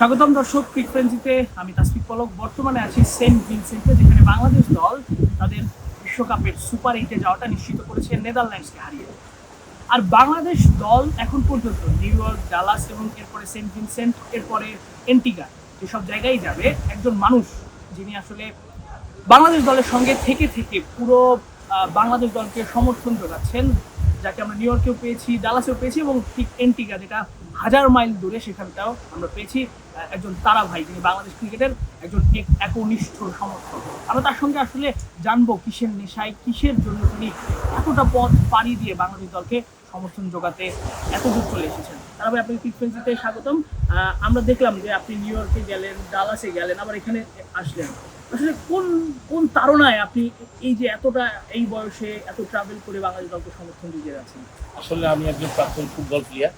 স্বাগতম দর্শক ক্রিক ফ্রেন্সিতে আমি তাসফিক পলক। বর্তমানে আছি সেন্ট ভিনসেন্টে, যেখানে বাংলাদেশ দল তাদের বিশ্বকাপের সুপার এইটে যাওয়াটা নিশ্চিত করেছে নেদারল্যান্ডসকে হারিয়ে। আর বাংলাদেশ দল এখন পর্যন্ত নিউ ইয়র্ক, ডালাস এবং এরপরে সেন্ট ভিনসেন্ট, এরপরে এন্টিগা, যেসব জায়গায় যাবে, একজন মানুষ যিনি আসলে বাংলাদেশ দলের সঙ্গে থেকে থেকে পুরো বাংলাদেশ দলকে সমর্থন যোগাচ্ছেন যাকে আমরা নিউ ইয়র্কেও পেয়েছি, ডালাসেও পেয়েছি এবং ঠিক এন্টিগা, যেটা হাজার মাইল দূরে সেখানটাও আমরা পেয়েছি একজন তারা ভাই যিনি বাংলাদেশ ক্রিকেটের একজন এক- একনিষ্ঠ সমর্থক। আমরা তার সঙ্গে আসলে জানব কিসের নেশায়, কিসের জন্য তিনি এতটা পথ পাড়ি দিয়ে বাংলাদেশ দলকে সমর্থন যোগাতে এত দূর চলে এসেছেন। তারা ভাই আপনাকে ফ্রিকোয়েন্সিতে স্বাগতম? আমরা দেখলাম যে আপনি নিউ ইয়র্কে গেলেন, ডালাসে গেলেন, আবার এখানে আসলেন। আসলে কোন কোন তারণায় আপনি এই যে এতটা, এই বয়সে এত ট্রাভেল করে বাংলাদেশ দলকে সমর্থন দিয়ে যাচ্ছেন? আসলে আমি একজন প্রাক্তন ফুটবল প্লেয়ার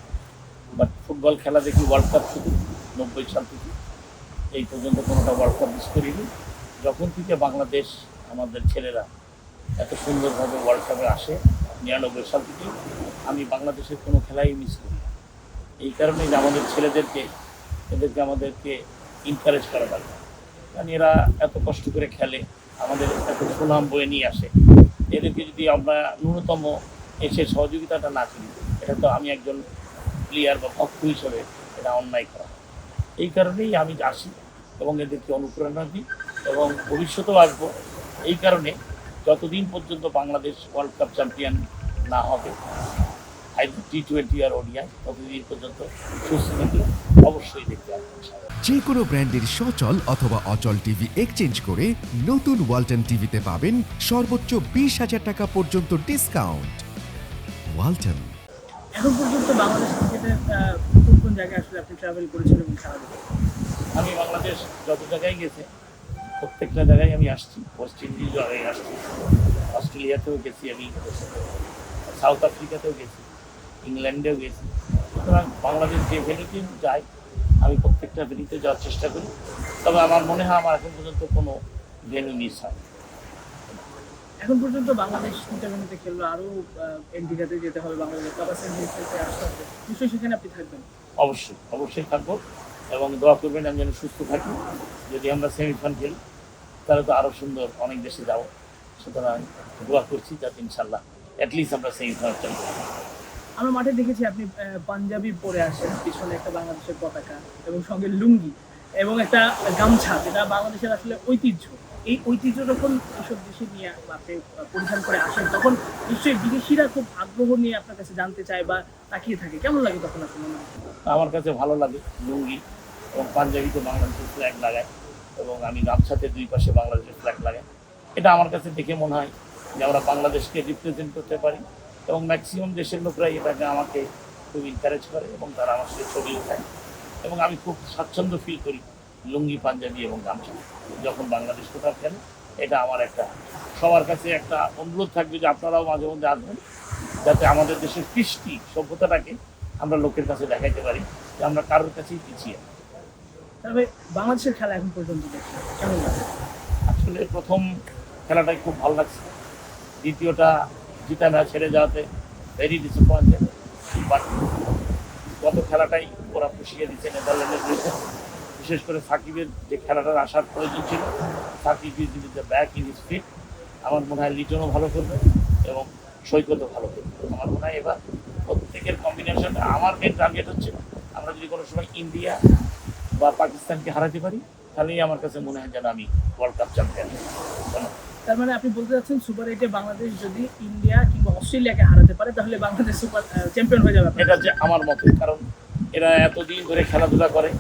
বাট ফুটবল খেলা দেখি ওয়ার্ল্ড কাপ শুধু, নব্বই সাল থেকে। এই পর্যন্ত কোনোটা ওয়ার্ল্ড কাপ মিস করিনি। যখন থেকে বাংলাদেশ আমাদের ছেলেরা এত সুন্দরভাবে ওয়ার্ল্ড কাপে আসে, নিরানব্বই সাল থেকে, আমি বাংলাদেশের কোনো খেলাই মিস করি। এই কারণে যে আমাদের ছেলেদেরকে, এদেরকে আমাদেরকে ইনকারেজ করা দরকার। কারণ এরা এত কষ্ট করে খেলে, আমাদের এত সুনাম বয়ে নিয়ে আসে। এদেরকে যদি আমরা ন্যূনতম এসে সহযোগিতাটা না করি, এটা তো আমি একজন প্লেয়ার বা ভক্ত হিসেবে এটা অন্যায় করা। এই কারণেই আমি আসি এবং এদেরকে অনুপ্রেরণা দিই এবং ভবিষ্যতেও আসব। এই কারণে যতদিন পর্যন্ত বাংলাদেশ ওয়ার্ল্ড কাপ চ্যাম্পিয়ন না হবে টি টোয়েন্টি আর ওডিআই, ততদিন পর্যন্ত সুস্থ অবশ্যই ইনশাআল্লাহ। যে কোনো ব্র্যান্ডের সচল অথবা অচল টিভি এক্সচেঞ্জ করে নতুন ওয়ালটন টিভিতে পাবেন সর্বোচ্চ বিশ হাজার টাকা পর্যন্ত ডিসকাউন্ট ওয়ালটন। এখন পর্যন্ত বাংলাদেশ আহ, কোন কোন জায়গায় আসলে আপনি ট্রাভেল করেছেন এবং আমি বাংলাদেশ যত জায়গায় গেছে প্রত্যেকটা জায়গায় আমি আসছি। ওয়েস্ট ইন্ডিজও আমি আসছি। অস্ট্রেলিয়াতেও গেছি আমি। সাউথ আফ্রিকাতেও গেছি। ইংল্যান্ডেও গেছি। সুতরাং বাংলাদেশ যে ভেন্যুতে যাই আমি প্রত্যেকটা ভেন্যুতে যাওয়ার চেষ্টা করি। তবে আমার মনে হয় আমার এখন পর্যন্ত কোনো ভেন্যু মিস হয় এখন পর্যন্ত বাংলাদেশ টুর্নামেন্টে খেললো আরও এন্টিগাতে যেতে হবে বাংলাদেশ আসতে হবে। নিশ্চয়ই সেখানে আপনি থাকবেন। অবশ্যই অবশ্যই থাকব এবং দোয়া করবেন আমি যেন সুস্থ থাকি। যদি আমরা সেমিফাইনাল খেলি তাহলে তো আরও সুন্দর অনেক দেশে যাব। সুতরাং দোয়া করছি যাতে ইনশাল্লাহ অ্যাটলিস্ট আমরা সেমিফাইনাল খেলব আমরা মাঠে দেখেছি আপনি পাঞ্জাবি পরে আসেন, পিছনে একটা বাংলাদেশের পতাকা এবং সঙ্গে লুঙ্গি এবং একটা গামছা, যেটা বাংলাদেশের আসলে ঐতিহ্য। এই ঐতিহ্য যখন এসব দেশে নিয়ে আপনি পরিধান করে আসেন, তখন নিশ্চয়ই বিদেশিরা খুব আগ্রহ নিয়ে আপনার কাছে জানতে চায় বা তাকিয়ে থাকে। কেমন লাগে তখন আপনার মনে? আমার কাছে ভালো লাগে লুঙ্গি এবং পাঞ্জাবিতে বাংলাদেশের ফ্ল্যাগ লাগায় এবং আমি গামছাতে দুই পাশে বাংলাদেশের ফ্ল্যাগ লাগাই। এটা আমার কাছে দেখে মনে হয় যে আমরা বাংলাদেশকে রিপ্রেজেন্ট করতে পারি। এবং ম্যাক্সিমাম দেশের লোকরাই এটাকে আমাকে খুব এনকারেজ করে এবং তারা আমার সাথে ছবি উঠায় এবং আমি খুব স্বাচ্ছন্দ্য ফিল করি লুঙ্গি পাঞ্জাবি এবং গামছা। যখন বাংলাদেশ কোথাও খেলে এটা আমার একটা সবার কাছে একটা অনুরোধ থাকবে যে আপনারাও মাঝে মধ্যে আসবেন যাতে আমাদের দেশের কৃষ্টি সভ্যতাটাকে আমরা লোকের কাছে দেখাইতে পারি যে আমরা কারোর কাছেই পিছিয়ে। তবে বাংলাদেশের খেলা এখন পর্যন্ত কেমন লাগে আসলে প্রথম খেলাটাই খুব ভালো লাগছে। দ্বিতীয়টা জিতা না ছেড়ে যাওয়াতে ভেরি ডিসঅ্যাপয়েন্টেড বাট গত খেলাটাই ওরা পুষিয়ে দিচ্ছে নেদারল্যান্ডের বিরুদ্ধে। বিশেষ করে সাকিবের যে খেলাটার আসার প্রয়োজন ছিল, Shakib is the back in fit আমার মনে হয় লিটনও ভালো করবে এবং সৈকতও ভালো করবে। আমার মনে হয় এবার প্রত্যেকের কম্বিনেশন আমার মেন টার্গেট হচ্ছে আমরা যদি কোনো সময় ইন্ডিয়া বা পাকিস্তানকে হারাতে পারি, তাহলেই আমার কাছে মনে হয় যেন আমি ওয়ার্ল্ড কাপ চ্যাম্পিয়ন তার মানে আপনি বলতে চাচ্ছেন সুপার এইটে বাংলাদেশ যদি ইন্ডিয়া কিংবা অস্ট্রেলিয়াকে হারাতে পারে তাহলে বাংলাদেশ সুপার চ্যাম্পিয়ন হয়ে যাবে এটা যে আমার মতে কারণ এরা এতদিন ধরে খেলাধুলা করে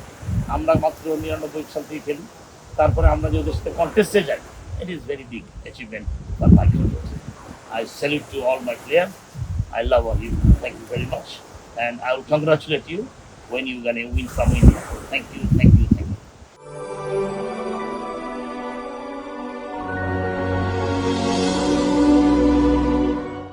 আমরা মাত্র নিরানব্বই সাল থেকে খেলি তারপরে আমরা যদি ওদের সাথে কন্টেস্টে যাই it is very big achievement for my I salute to all my player I love all you thank you very much and I will congratulate you when you gonna win from India. Thank you, thank you.